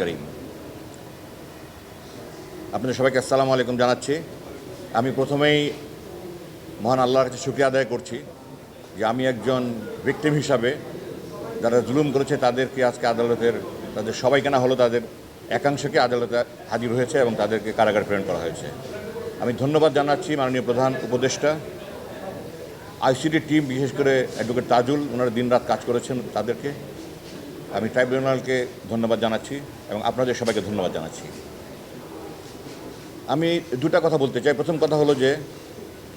করিম আপনাদের সবাইকে আসসালামু আলাইকুম জানাচ্ছি। আমি প্রথমেই মহান আল্লাহর কাছে শুক্রিয়া আদায় করছি যে আমি একজন ভিকটিম হিসাবে যারা জুলুম করেছে তাদেরকে আজকে আদালতের, তাদের সবাই কেনা হলো তাদের একাংশকে আদালতে হাজির হয়েছে এবং তাদেরকে কারাগার প্রেরণ করা হয়েছে। আমি ধন্যবাদ জানাচ্ছি মাননীয় প্রধান উপদেষ্টা আইসিডি টিম, বিশেষ করে অ্যাডভোকেট তাজুল, ওনারা দিনরাত কাজ করেছেন তাদেরকে। আমি ট্রাইব্যুনালকে ধন্যবাদ জানাচ্ছি এবং আপনাদের সবাইকে ধন্যবাদ জানাচ্ছি। আমি দুটা কথা বলতে চাই। প্রথম কথা হলো যে,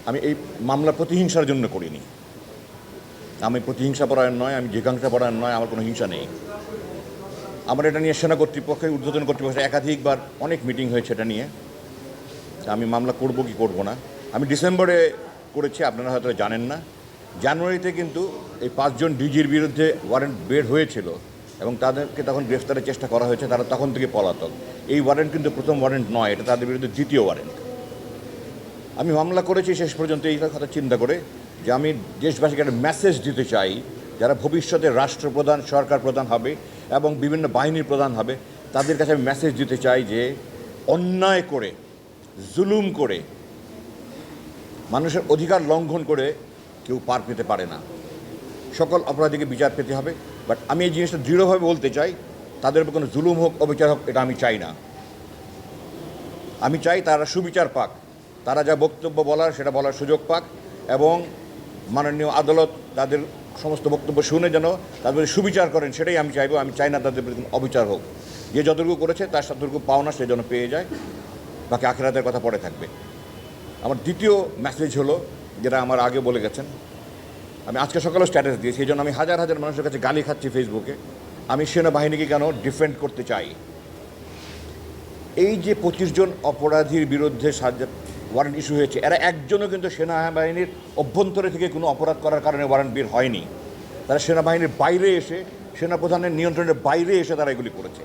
আমি এই মামলা প্রতিহিংসার জন্য করিনি। আমি প্রতিহিংসা পরায়ণ নয়, আমি জিজ্ঞাসা পরায়ণ নয়, আমার কোনো হিংসা নেই। আমার এটা নিয়ে সেনা কর্তৃপক্ষের ঊর্ধ্বতন কর্তৃপক্ষের একাধিকবার অনেক মিটিং হয়েছে এটা নিয়ে। আমি মামলা করব কি করব না। আমি ডিসেম্বরে করেছি, আপনারা হয়তো জানেন না। জানুয়ারিতে কিন্তু এই পাঁচজন ডিজির বিরুদ্ধে ওয়ারেন্ট বের হয়েছিল এবং তাদেরকে তখন গ্রেফতারের চেষ্টা করা হয়েছে, তারা তখন থেকে পলাতক। এই ওয়ারেন্ট কিন্তু প্রথম ওয়ারেন্ট নয়, এটা তাদের বিরুদ্ধে দ্বিতীয় ওয়ারেন্ট। আমি মামলা করেছি শেষ পর্যন্ত, এই কথা চিন্তা করে যে আমি দেশবাসীকে একটা মেসেজ দিতে চাই, যারা ভবিষ্যতে রাষ্ট্রপ্রধান, সরকার প্রধান হবে এবং বিভিন্ন বাহিনীর প্রধান হবে, তাদের কাছে আমি মেসেজ দিতে চাই যে অন্যায় করে, জুলুম করে মানুষের অধিকার লঙ্ঘন করে কেউ পার পেতে পারে না। সকল অপরাধীকে বিচার পেতে হবে বাট আমি এই জিনিসটা দৃঢ়ভাবে বলতে চাই, তাদের উপর কোনো জুলুম হোক, অবিচার হোক, এটা আমি চাই না। আমি চাই তারা সুবিচার পাক, তারা যা বক্তব্য বলার সেটা বলার সুযোগ পাক, এবং মাননীয় আদালত তাদের সমস্ত বক্তব্য শুনে যেন তাদের সুবিচার করেন, সেটাই আমি চাইব। আমি চাই না তাদের প্রতি অবিচার হোক। যে যতটুকু করেছে, তার ততটুকু পাওনা সে যেন পেয়ে যায়, বাকি আখেরাতের কথা পরে থাকবে। আমার দ্বিতীয় মেসেজ হলো, যেটা আমার আগে বলে গেছেন। আমি আজকে সকালে স্ট্যাটাস দিয়েছি, এই জন্য আমি হাজার হাজার মানুষের কাছে গালি খাচ্ছি ফেসবুকে আমি সেনাবাহিনীকে কেন ডিফেন্ড করতে চাই? এই যে পঁচিশ জন অপরাধীর বিরুদ্ধে ওয়ারেন্ট ইস্যু হয়েছে, এরা একজনও কিন্তু সেনাবাহিনীর অভ্যন্তরে থেকে কোনো অপরাধ করার কারণে ওয়ারেন্ট বের হয়নি। তারা সেনাবাহিনীর বাইরে এসে, সেনাপ্রধানের নিয়ন্ত্রণের বাইরে এসে তারা এগুলি করেছে।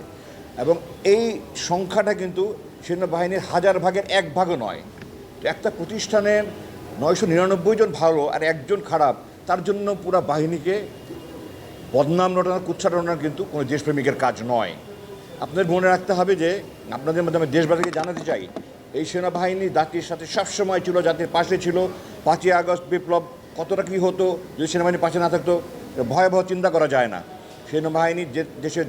এবং এই সংখ্যাটা কিন্তু সেনাবাহিনীর হাজার ভাগের এক ভাগও নয়। একটা প্রতিষ্ঠানে নয়শো নিরানব্বই জন ভালো আর একজন খারাপ, তার জন্য পুরো বাহিনীকে বদনাম রটানো কুচ্ছা রটানো কিন্তু কোনো দেশপ্রেমিকের কাজ নয়। আপনাদের মনে রাখতে হবে যে, আপনাদের মাধ্যমে দেশবাসীকে জানাতে চাই, এই সেনাবাহিনী জাতির সাথে সবসময় ছিল জাতির পাশে ছিল, পাঁচই আগস্ট বিপ্লব কতটা কী হতো, যদি সেনাবাহিনী পাশে না থাকতো, ভয়াবহ চিন্তা করা যায় না। সেনাবাহিনী যে দেশের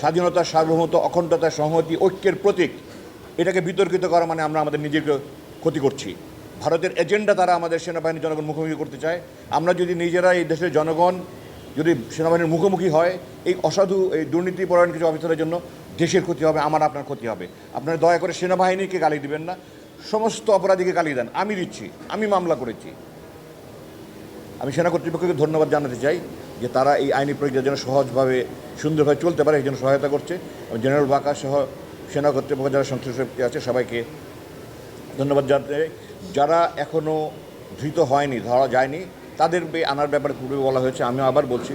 স্বাধীনতা, সার্বভৌমত্ব অখণ্ডতা সংহতি, ঐক্যের প্রতীক, এটাকে বিতর্কিত করা মানে আমরা আমাদের নিজেকে ক্ষতি করছি। ভারতের এজেন্ডা তারা আমাদের সেনাবাহিনীর জনগণ মুখোমুখি করতে চায়। আমরা যদি নিজেরা এই দেশের জনগণ যদি সেনাবাহিনীর মুখোমুখি হয়, এই অসাধু, এই দুর্নীতিপরায়ণ কিছু অফিসারের জন্য দেশের ক্ষতি হবে, আমার, আপনার ক্ষতি হবে। আপনারা দয়া করে সেনাবাহিনীকে গালি দিবেন না। সমস্ত অপরাধীকে গালি দেন। আমি দিচ্ছি। আমি মামলা করেছি। আমি সেনা কর্তৃপক্ষকে ধন্যবাদ জানাতে চাই যে তারা এই আইনি প্রক্রিয়া যেন সহজভাবে, সুন্দরভাবে চলতে পারে, এই জন্য সহায়তা করছে। জেনারেল বাঁকা সহ সেনা কর্তৃপক্ষ যারা সংশ্লিষ্ট আছে, সবাইকে ধন্যবাদ জানাতে যারা এখনও ধৃত হয়নি, ধরা যায়নি, তাদের আনার ব্যাপারে পূর্বে বলা হয়েছে, আমিও আবার বলছি।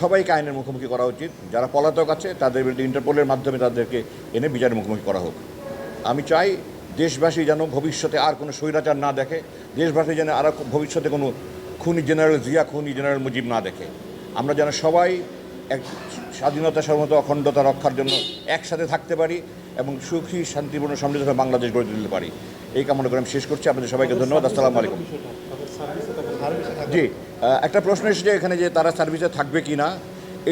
সবাইকে আইনের মুখোমুখি করা উচিত। যারা পলাতক আছে, তাদের বিরুদ্ধে ইন্টারপোলের মাধ্যমে তাদেরকে এনে বিচারের মুখোমুখি করা হোক। আমি চাই দেশবাসী যেন ভবিষ্যতে আর কোনো স্বৈরাচার না দেখে, দেশবাসী যেন আর ভবিষ্যতে কোনো খুনি জেনারেল জিয়া, খুনি জেনারেল মুজিব না দেখে। আমরা যেন সবাই এক স্বাধীনতা সার্বভৌমত্ব অখণ্ডতা রক্ষার জন্য একসাথে থাকতে পারি এবং সুখী, শান্তিপূর্ণ, সমৃদ্ধ বাংলাদেশ গড়ে তুলতে পারি। এই কামনা করে আমি শেষ করছি। আপনাদের সবাইকে ধন্যবাদ। আসসালামু আলাইকুম। জি একটা প্রশ্ন এসেছে এখানে যে তারা সার্ভিসে থাকবে কি না।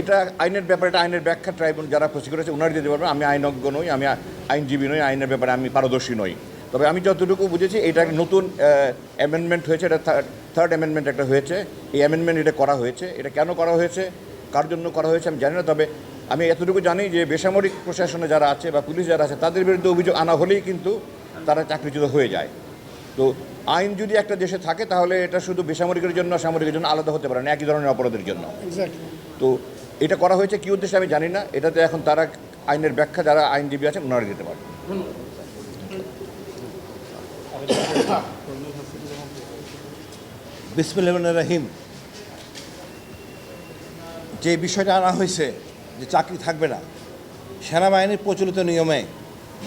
এটা আইনের ব্যাপারে, এটা আইনের ব্যাখ্যা ট্রাইব্যুনাল যারা প্রসিকিউর আছে ওনারা দিতে পারবেন আমি আইনজ্ঞ নই, আমি আইনজীবী নই, আইনের ব্যাপারে আমি পারদর্শী নই। তবে আমি যতটুকু বুঝেছি, এটা একটা নতুন অ্যামেন্ডমেন্ট হয়েছে। এটা থার্ড অ্যামেন্ডমেন্ট একটা হয়েছে। এই অ্যামেন্ডমেন্ট এটা করা হয়েছে। এটা কেন করা হয়েছে? কার জন্য করা হয়েছে আমি জানি না তবে আমি এতটুকু জানি যে বেসামরিক প্রশাসনে যারা আছে বা পুলিশ যারা আছে তাদের বিরুদ্ধে অভিযোগ আনা হলেই কিন্তু তারা চাকরিচ্যুত হয়ে যায়। তো আইন যদি একটা দেশে থাকে তাহলে এটা শুধু বেসামরিকের জন্য সামরিকের জন্য আলাদা হতে পারে না একই ধরনের অপরাধের জন্য। তো এটা করা হয়েছে কী উদ্দেশ্যে আমি জানি না এটাতে এখন তারা আইনের ব্যাখ্যা যারা আইনজীবী আছেন ওনারা দিতে পারেন। বিসমিল্লাহ রহিম। যে বিষয়টা আনা হয়েছে যে চাকরি থাকবে না, সেনাবাহিনীর প্রচলিত নিয়মে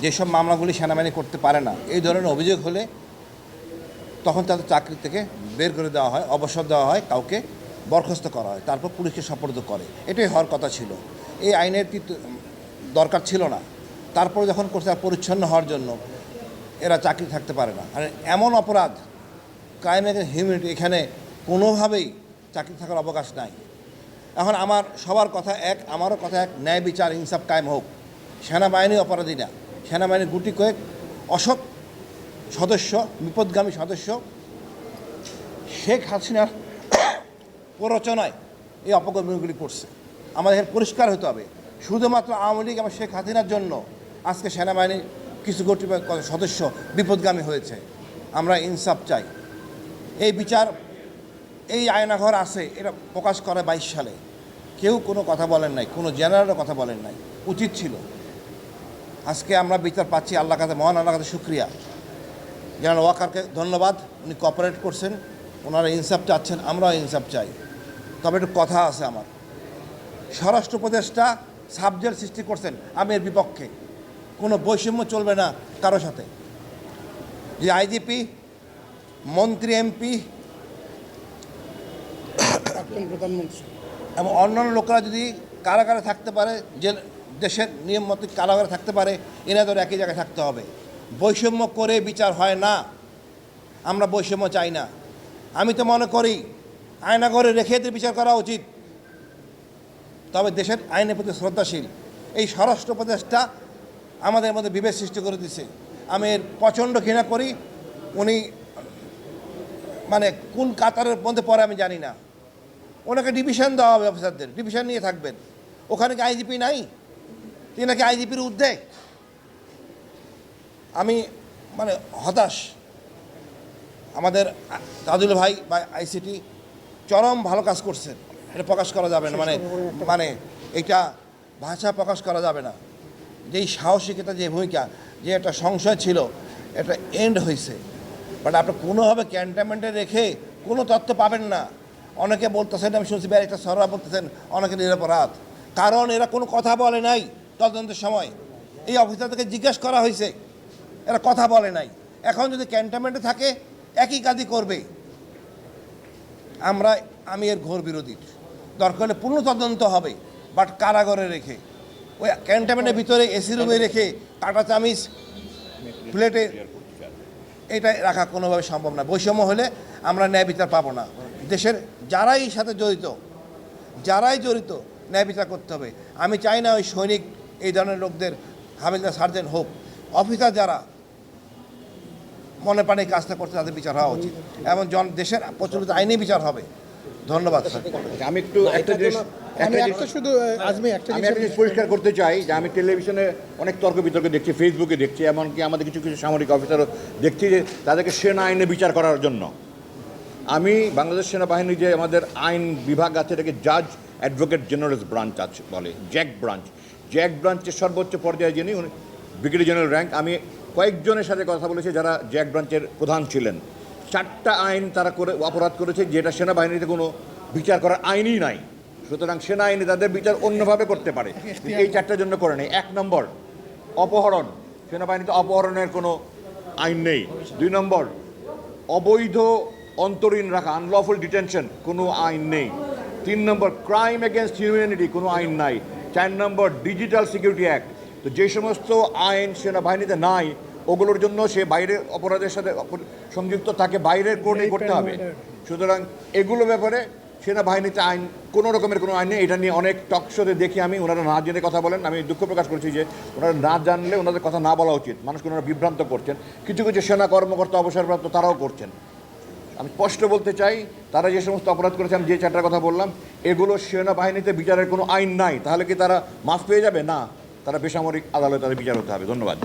যেসব মামলাগুলি সেনাবাহিনী করতে পারে না, এই ধরনের অভিযোগ হলে তখন তাদের চাকরি থেকে বের করে দেওয়া হয়, অবসর দেওয়া হয়, কাউকে বরখাস্ত করা হয়, তারপর পুলিশকে সপর্দ করে। এটাই হওয়ার কথা ছিল। এই আইনের দরকার ছিল না। তারপরে যখন করছে আর পরিচ্ছন্ন হওয়ার জন্য এরা চাকরি থাকতে পারে না। আর এমন অপরাধ, ক্রাইম এগেন্স হিউম্যানিটি, এখানে কোনোভাবেই চাকরি থাকার অবকাশ নাই। এখন আমার সবার কথা এক, আমারও কথা এক, ন্যায় বিচার, ইনসাফ কায়েম হোক। সেনাবাহিনী অপরাধী না। সেনাবাহিনীর গুটি কয়েক অসৎ সদস্য, বিপদগামী সদস্য, শেখ হাসিনার প্ররোচনায় এই অপকর্মগুলি করছে। আমাদের পরিষ্কার হতে হবে। শুধুমাত্র আওয়ামী লীগ এবং শেখ হাসিনার জন্য আজকে সেনাবাহিনীর কিছু গোটি সদস্য বিপদগামী হয়েছে। আমরা ইনসাফ চাই। এই বিচার এই আয়নাঘর আছে, এটা প্রকাশ করে বাইশ সালে। কেউ কোনো কথা বলেন নাই, কোনো জেনারেলও কথা বলেন নাই, উচিত ছিল। আজকে আমরা বিচার পাচ্ছি আল্লাহ কাছে, মহান আল্লাহ কাছে শুক্রিয়া। জেনারেল ওয়াকারকে ধন্যবাদ, উনি কপারেট করছেন, ওনারা ইনসাফ চাচ্ছেন, আমরাও ইনসাফ চাই। তবে একটু কথা আছে আমার। স্বরাষ্ট্র উপদেষ্টা সাবজেক্ট সৃষ্টি করছেন আমি এর বিপক্ষে। কোনো বৈষম্য চলবে না কারও সাথে। যে আইজিপি, মন্ত্রী, এমপি প্রাক্তন প্রধানমন্ত্রী এবং অন্যান্য লোকেরা যদি কারাগারে থাকতে পারে, যে দেশের নিয়ম মতো কারাগারে থাকতে পারে এনাদের একই জায়গায় থাকতে হবে। বৈষম্য করে বিচার হয় না। আমরা বৈষম্য চাই না। আমি তো মনে করি, আয়নাঘরে রেখে এদের বিচার করা উচিত। তবে দেশের আইনের প্রতি শ্রদ্ধাশীল। এই স্বরাষ্ট্র উপদেশটা আমাদের মধ্যে বিভেদ সৃষ্টি করে দিছে। আমি এর প্রচণ্ড ঘৃণা করি। উনি মানে কোন কাতারের মধ্যে পড়ে আমি জানি না। ওনাকে ডিভিশন দেওয়া হবে অফিসারদের। ডিভিশন নিয়ে থাকবেন। ওখানে কি আইজিপি নাই? তিনি নাকি আইজিপির ঊর্ধ্বে আমি মানে হতাশ। আমাদের তাজুল ভাই বা আইসিটি চরম ভালো কাজ করছেন। এটা প্রকাশ করা যাবে না। মানে মানে এটা ভাষা প্রকাশ করা যাবে না। যেই সাহসিকতা, যে ভূমিকা, যে একটা সংশয় ছিল, এটা এন্ড হয়েছে। বাট আপনি কোনোভাবে ক্যান্টনমেন্টে রেখে কোনো তথ্য পাবেন না। অনেকে বলতেছেন, আমি শুনছি একটা সররা বলতেছেন, অনেকে নিরপরাধ কারণ এরা কোনো কথা বলে নাই তদন্তের সময়। এই অফিসারদেরকে জিজ্ঞেস করা হয়েছে, এরা কথা বলে নাই। এখন যদি ক্যান্টনমেন্টে থাকে, একই কাজই করবে। আমরা, আমি এর ঘোর বিরোধী। দরকার হলে পূর্ণ তদন্ত হবে, বাট কারাগারে রেখে। ওই ক্যান্টনমেন্টের ভিতরে এসি রুমে রেখে, কাটা চামিচ, প্লেটে, এটা রাখা কোনোভাবে সম্ভব না। বৈষম্য হলে আমরা ন্যায় বিচার পাবো না। দেশের যারাই সাথে জড়িত যারাই জড়িত ন্যায় বিচার করতে হবে। আমি চাই না ওই সৈনিক এই ধরনের লোকদের হামিলদার সার্জেন্ট হোক। অফিসার যারা মনে প্রাণে এই কাজটা করতে তাদের বিচার হওয়া উচিত। এবং জন দেশের প্রচলিত আইনেই বিচার হবে। ধন্যবাদ স্যার। আমি একটু একটা জিনিস আমি একটা জিনিস শুধু আজমি একটা আমি একটা জিনিস জিনিস পরিষ্কার করতে চাই যে আমি টেলিভিশনে অনেক তর্ক বিতর্ক দেখছি ফেসবুকে দেখছি এমনকি আমাদের কিছু কিছু সামরিক অফিসারও দেখছি যে তাদেরকে সেনা আইনে বিচার করার জন্য। আমি বাংলাদেশ সেনাবাহিনী যে আমাদের আইন বিভাগ আছে, এটাকে জাজ অ্যাডভোকেট জেনারেল ব্রাঞ্চ আছে বলে জ্যাক ব্রাঞ্চ জ্যাক ব্রাঞ্চের সর্বোচ্চ পর্যায়ে যিনি, উনি ব্রিগেডিয়ার জেনারেল র্যাঙ্ক আমি কয়েকজনের সাথে কথা বলেছি যারা জ্যাক ব্রাঞ্চের প্রধান ছিলেন। চারটা আইন তারা করে, অপরাধ করেছে, যেটা সেনাবাহিনীতে কোনো বিচার করার আইনই নাই। সুতরাং সেনা আইনে তাদের বিচার অন্যভাবে করতে পারে। এই চারটার জন্য করে নেই। এক নম্বর, অপহরণ। সেনাবাহিনীতে অপহরণের কোনো আইন নেই। দুই নম্বর, অবৈধ অন্তরীণ রাখা আনলফুল ডিটেনশন কোনো আইন নেই। তিন নম্বর ক্রাইম এগেনস্ট হিউম্যানিটি কোনো আইন নাই। চার নম্বর ডিজিটাল সিকিউরিটি অ্যাক্ট তো যে সমস্ত আইন সেনাবাহিনীতে নাই ওগুলোর জন্য সে বাইরের অপরাধের সাথে সংযুক্ত তাকে বাইরের কোর্টে করতে হবে। সুতরাং এগুলো ব্যাপারে সেনাবাহিনীতে আইন কোনো রকমের কোনো আইন নেই। এটা নিয়ে অনেক টকশোতে দেখি আমি ওনারা না জেনে কথা বলেন। আমি দুঃখ প্রকাশ করছি যে ওনারা না জানলে ওনাদের কথা না বলা উচিত। মানুষকে ওনারা বিভ্রান্ত করছেন। কিছু কিছু সেনা কর্মকর্তা অবসরপ্রাপ্ত তারাও করছেন। আমি স্পষ্ট বলতে চাই, তারা যে সমস্ত অপরাধ করেছে, আমি যে চারটার কথা বললাম, এগুলো সেনাবাহিনীতে বিচারের কোনো আইন নাই। তাহলে কি তারা মাফ পেয়ে যাবে? না। তারা বেসামরিক আদালতে তাদের বিচার হতে হবে। ধন্যবাদ।